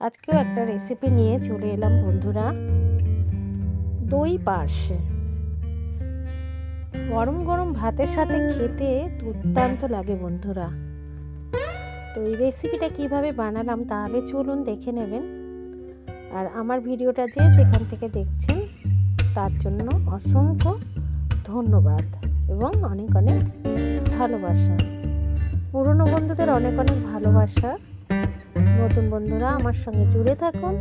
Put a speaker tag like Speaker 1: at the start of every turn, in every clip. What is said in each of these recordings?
Speaker 1: আজকেও একটা রেসিপি নিয়ে চলে এলাম, বন্ধুরা। দই পাশ। গরম গরম ভাতের সাথে খেতে দুর্দান্ত লাগে, বন্ধুরা। তো এই রেসিপিটা কীভাবে বানালাম তাহলে চলুন দেখে নেবেন। আর আমার ভিডিওটা যে যেখান থেকে দেখছেন, তার জন্য অসংখ্য ধন্যবাদ এবং অনেক অনেক ভালোবাসা। পুরনো বন্ধুদের অনেক অনেক ভালোবাসা। নতুন বন্ধুরা, আমার সঙ্গে জুড়ে থাকুন।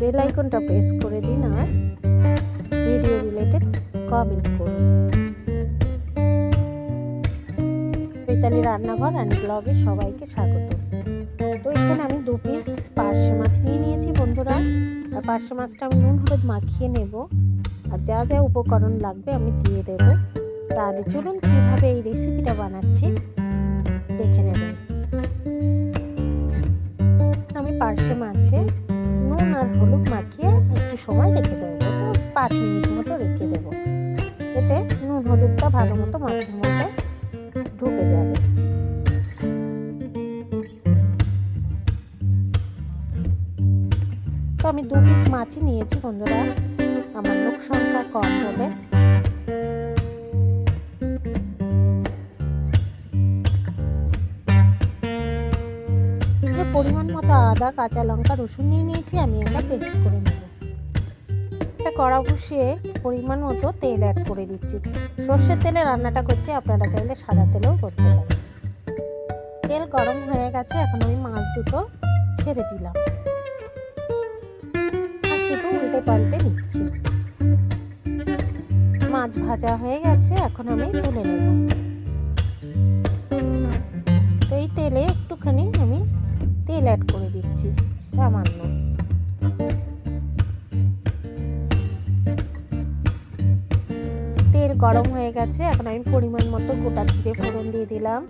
Speaker 1: বেল আইকনটা প্রেস করে দিন আর ভিডিও রিলেটেড কমেন্ট করুন। চৈতালি রান্নাঘর অ্যান্ড ব্লগে সবাইকে স্বাগত। তো এখানে আমি দু পিস পার্শে মাছ নিয়ে নিয়েছি বন্ধুরা। আর পার্শে মাছটা আমি নুন, হলুদ মাখিয়ে নেব। আর যা যা উপকরণ লাগবে আমি দিয়ে দেব। তাহলে চলুন কীভাবে এই রেসিপিটা বানাচ্ছি, দেখে নেবেন। পার্শে মাছে নুন আর হলুদ মাখিয়ে একটু সময় রেখে দেবো। তো পাঁচ মিনিট মতো রেখে দেবো। এতে নুন হলুদটা ভালো মতো মাছের মধ্যে ঢুকে যাবে। তো আমি দু পিস মাছই নিয়েছি বন্ধুরা। আমার লোক সংখ্যা কম হবে। আদা, কাঁচা লঙ্কা, রসুন নিয়ে নিয়েছি, আমি এটা পেস্ট করে নেব। একটা কড়া বসিয়ে পরিমাণ মতো তেল অ্যাড করে দিচ্ছি। সর্ষের তেলে রান্নাটা করছি, আপনারা চাইলে সাদা তেলেও করতে পারেন। তেল গরম হয়ে গেছে, এখন আমি মাছ দুটো ছেড়ে দিলাম। মাছ দুটো উল্টে পাল্টে নিচ্ছি। মাছ ভাজা হয়ে গেছে, এখন আমি তুলে নেব। তো এই তেলে একটুখানি আমি তেল অ্যাড করে দিচ্ছি, সামান্য। তেল গরম হয়ে গেছে, এখন আমি পরিমাণ মতো গোটা জিরে ফোড়ন দিয়ে দিলাম।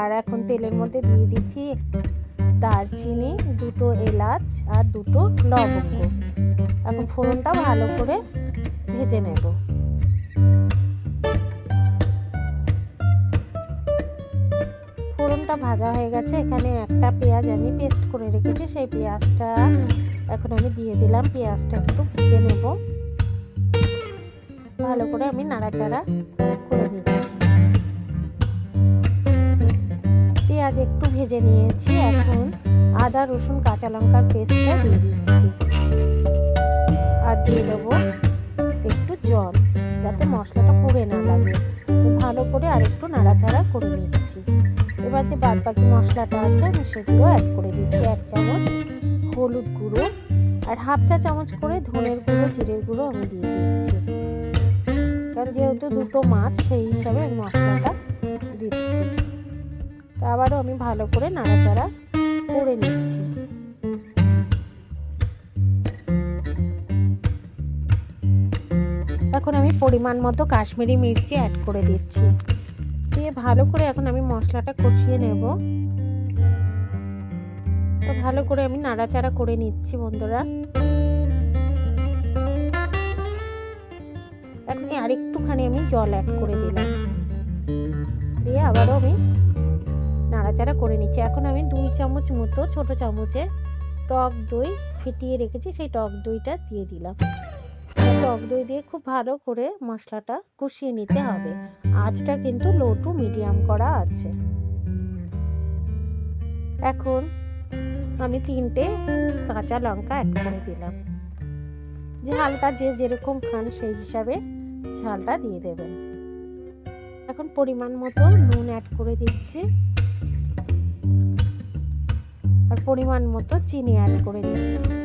Speaker 1: আর এখন তেলের মধ্যে দিয়ে দিচ্ছি দারচিনি, দুটো এলাচ আর দুটো লবঙ্গ। এখন ফোড়নটা ভালো করে ভেজে নেব। ফোড়নটা ভাজা হয়ে গেছে। এখানে একটা পেঁয়াজ আমি পেস্ট করে রেখেছি সেই পেঁয়াজটা এখন আমি দিয়ে দিলাম পেঁয়াজটা একটু ভেজে নেব। ভালো করে আমি নাড়াচাড়া করে নিচ্ছি। পেঁয়াজ একটু ভেজে নিয়েছি এখন আদা রসুন কাঁচা লঙ্কার পেস্টটা দিয়ে দিচ্ছি। আর দিয়ে দেবো একটু জল যাতে মশলাটা পুড়ে না লাগে। তো ভালো করে আরেকটু নাড়াচাড়া করে নিচ্ছি। এবার যে বাদ বাকি মশলাটা আছে, আমি সেগুলো অ্যাড করে দিচ্ছি, এক চামচ হলুদ গুঁড়ো আর হাফ চা চামচ করে ধনের গুঁড়ো, জিরের গুঁড়ো আমি দিয়ে দিচ্ছি। কারণ যেহেতু দুটো মাছ, সেই হিসাবে আমি মশলাটা দিচ্ছি। তা আবারও আমি ভালো করে নাড়াচাড়া করে নিচ্ছি। এখন আমি পরিমাণ মতো কাশ্মীরি মির্চি অ্যাড করে দিচ্ছি। দিয়ে ভালো করে এখন আমি মশলাটা কষিয়ে নেব। তো ভালো করে আমি নাড়াচাড়া করে নিচ্ছি বন্ধুরা। এখন আরেকটুখানি আমি জল অ্যাড করে দিলাম। দিয়ে আবারও আমি নাড়াচাড়া করে নিচ্ছি। এখন আমি দুই চামচ মতো ছোট চামচে টক দই ফিটিয়ে রেখেছি, সেই টক দইটা দিয়ে দিলাম। টক দই দিয়ে খুব ভালো করে মশলাটা কষিয়ে নিতে হবে। আঁচটা কিন্তু লো টু মিডিয়াম করা আছে। এখন আমি তিনটে কাঁচা লঙ্কা অ্যাড করে দিলাম। ঝালটা যে যেরকম খান সেই হিসাবে ঝালটা দিয়ে দেবেন। এখন পরিমাণ মতো নুন অ্যাড করে দিচ্ছি। আর পরিমাণ মতো চিনি অ্যাড করে দিচ্ছি।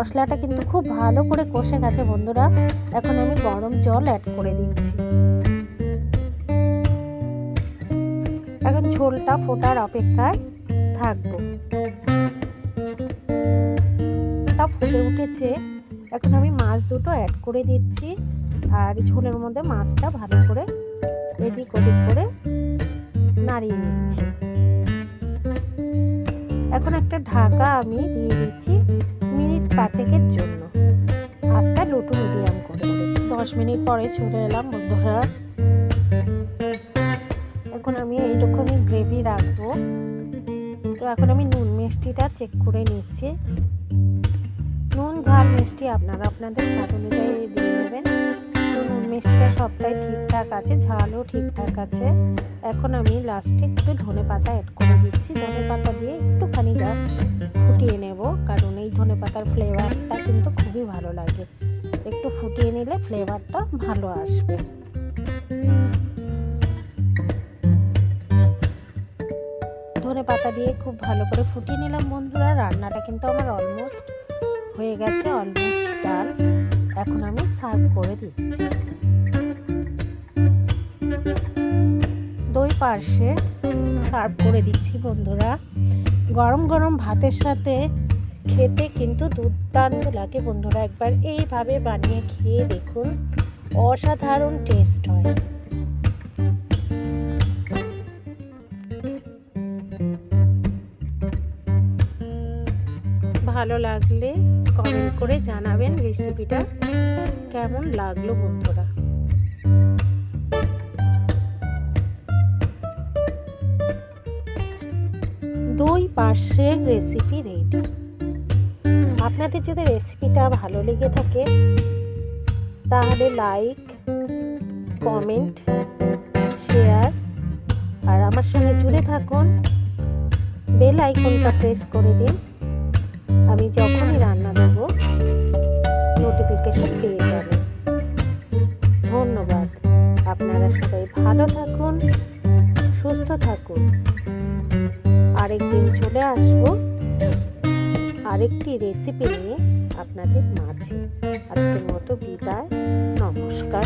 Speaker 1: মশলাটা কিন্তু খুব ভালো করে কষে গেছে বন্ধুরা। এখন আমি গরম জল অ্যাড করে দিচ্ছি। এখন ঝোলটা ফোটার অপেক্ষায় থাকব। ফুটে উঠেছে। এখন আমি মাছ দুটো অ্যাড করে দিচ্ছি। আর ঝোলের মধ্যে মাছটা ভালো করে এদিক ওদিক করে নাড়িয়ে নিচ্ছি। এখন একটা ঢাকা আমি দিয়ে দিচ্ছি। মিনিট পাঁচেকের জন্য। আঁচটা লুটু মিডিয়াম করে দশ মিনিট পরে চলে এলাম বন্ধুরা। এখন আমি এইরকমই গ্রেভি রাখব। তো এখন আমি নুন মিষ্টিটা চেক করে নিচ্ছি। নুন, ঝাল মিষ্টি আপনারা আপনাদের স্বাদ অনুযায়ী দিয়ে নুন মিষ্টিটা সবটাই ঠিকঠাক আছে, ঝালও ঠিকঠাক আছে। এখন আমি লাস্টে একটু ধনে পাতা অ্যাড করে দিচ্ছি। ধনে পাতা দিয়ে একটুখানি জাস্ট ফুটিয়ে নেব, কারণ এই ধনে পাতার ফ্লেভারটা কিন্তু খুবই ভালো লাগে। একটু ফুটিয়ে নিলে ফ্লেভারটা ভালো আসবে। ধনে পাতা দিয়ে খুব ভালো করে ফুটিয়ে নিলাম বন্ধুরা। রান্নাটা কিন্তু আমার অলমোস্ট হয়ে গেছে অলমোস্ট ডাল এখন আমি সার্ভ করে দিচ্ছি। দই পার্শ্বে সার্ভ করে দিচ্ছি বন্ধুরা। গরম গরম ভাতের সাথে খেতে কিন্তু দুর্দান্ত লাগে বন্ধুরা। একবার এইভাবে বানিয়ে খেয়ে দেখুন, অসাধারণ টেস্ট হয়। ভালো লাগলে কমেন্ট করে জানাবেন রেসিপিটা কেমন লাগল বন্ধুরা। দই পার্শ্বের রেসিপি রেডি আপনাদের যদি রেসিপিটা ভালো লেগে থাকে, তাহলে লাইক কমেন্ট শেয়ার আর আমার সঙ্গে জুড়ে থাকুন। বেল আইকনটা প্রেস করে দিন। আমি যখনই রান্না থাকুন। আরেকদিন চলে আসব। আরেকটি রেসিপি নিয়ে আপনাদের মাঝে। আজকের মতো বিদায়। নমস্কার।